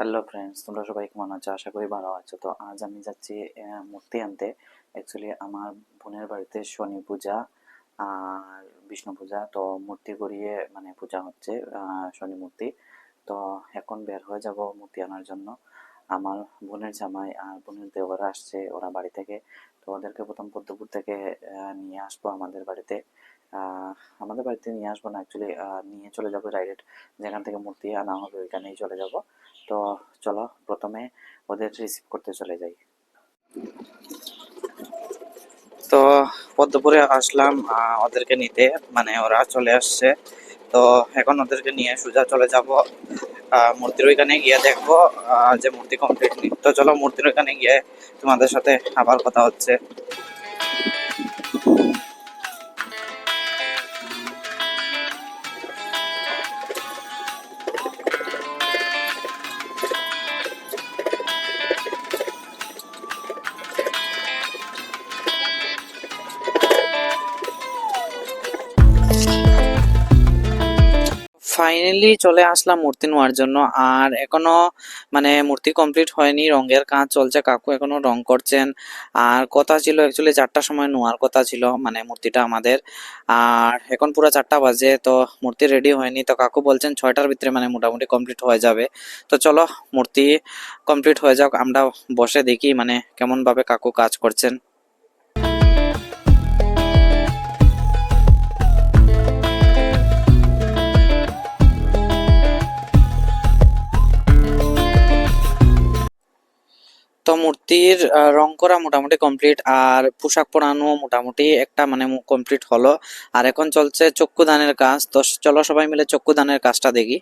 Hello friends তোমরা সবাই কেমন আছো? আশা করি ভালো আছো। তো আজ আমি যাচ্ছি মূর্তি আনতে। অ্যাকচুয়ালি আমার বোনের বাড়িতে শনি পূজা আর বিষ্ণু পূজা। তো মূর্তি গড়িয়ে মানে পূজা হচ্ছে শনি মূর্তি। তো এখন বের হয়ে যাব মূর্তি আনার জন্য। আমার বোনের জামাই আর বোনের দেওয়ার আসছে, ওরা বাড়ি থেকে। তো ওদেরকে প্রথম পদ্মপুর থেকে নিয়ে আসব আমাদের বাড়িতে। আমাদের বাড়িতে নিয়ে আসব না অ্যাকচুয়ালি নিয়ে চলে যাব ডাইরেক্ট যেখান থেকে মূর্তি আনা হবে ওইখানেই চলে যাব। তো চলো, প্রথমে ওদের রিসিভ করতে চলে যাই। তো পদ্মপুরে আসলাম ওদেরকে নিতে মানে ওরা চলে আসছে। তো এখন ওদেরকে নিয়ে সোজা চলে যাব মূর্তির ওইখানে গিয়ে দেখব যে মূর্তি কমপ্লিট নি তো চলো, মূর্তির ওইখানে গিয়ে তোমাদের সাথে আবার কথা হচ্ছে। ফাইনালি চলে আসলাম মূর্তি নেওয়ার জন্য। আর এখনও মানে মূর্তি কমপ্লিট হয়নি, রঙের কাজ চলছে, কাকু এখনও রং করছেন। আর কথা ছিল অ্যাকচুয়ালি চারটার সময় নোয়ার কথা ছিল মানে মূর্তিটা আমাদের। আর এখন পুরো চারটা বাজে, তো মূর্তি রেডি হয়নি। তো কাকু বলছেন ছয়টার ভিতরে মানে মোটামুটি কমপ্লিট হয়ে যাবে। তো চলো মূর্তি কমপ্লিট হয়ে যাক, আমরা বসে দেখি মানে কেমন ভাবে কাকু কাজ করছেন। তো মূর্তির রং করা মোটামুটি কমপ্লিট আর পোশাক পরানো মোটামুটি একটা মানে কমপ্লিট হলো। আর এখন চলছে চক্ষুদানের কাজ, তো চলো সবাই মিলে চক্ষুদানের কাজটা দেখি।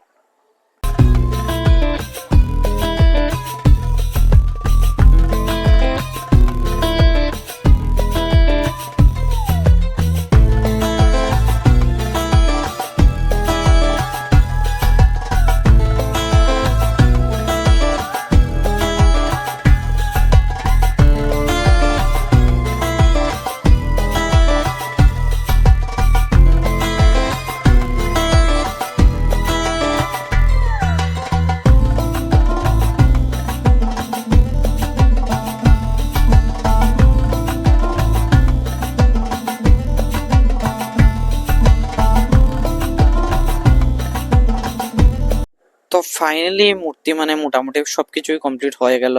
তো ফাইনালি মূর্তি মানে মোটামুটি সবকিছুই কমপ্লিট হয়ে গেল।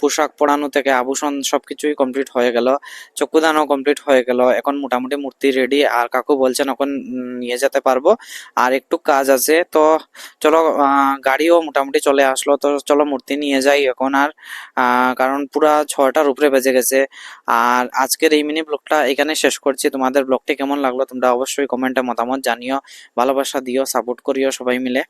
পোশাক পরানো থেকে আভূষণ সবকিছুই কমপ্লিট হয়ে গেল। চক্ষুদানও কমপ্লিট হয়ে গেল। এখন মোটামুটি মূর্তি রেডি আর কাকু বলছেন এখন নিয়ে যেতে পারব। আর একটু কাজ আছে। তো চলো গাড়িও মোটামুটি চলে আসলো। তো চলো মূর্তি নিয়ে যাই এখন আর। কারণ পুরা ছয়টার উপরে বেজে গেছে। আর আজকের এই মিনি ব্লগটা এখানে শেষ করছি। তোমাদের ব্লগটি কেমন লাগল তোমরা অবশ্যই কমেন্টে মতামত জানিও। ভালোবাসা দিও সাপোর্ট করিও সবাই মিলে।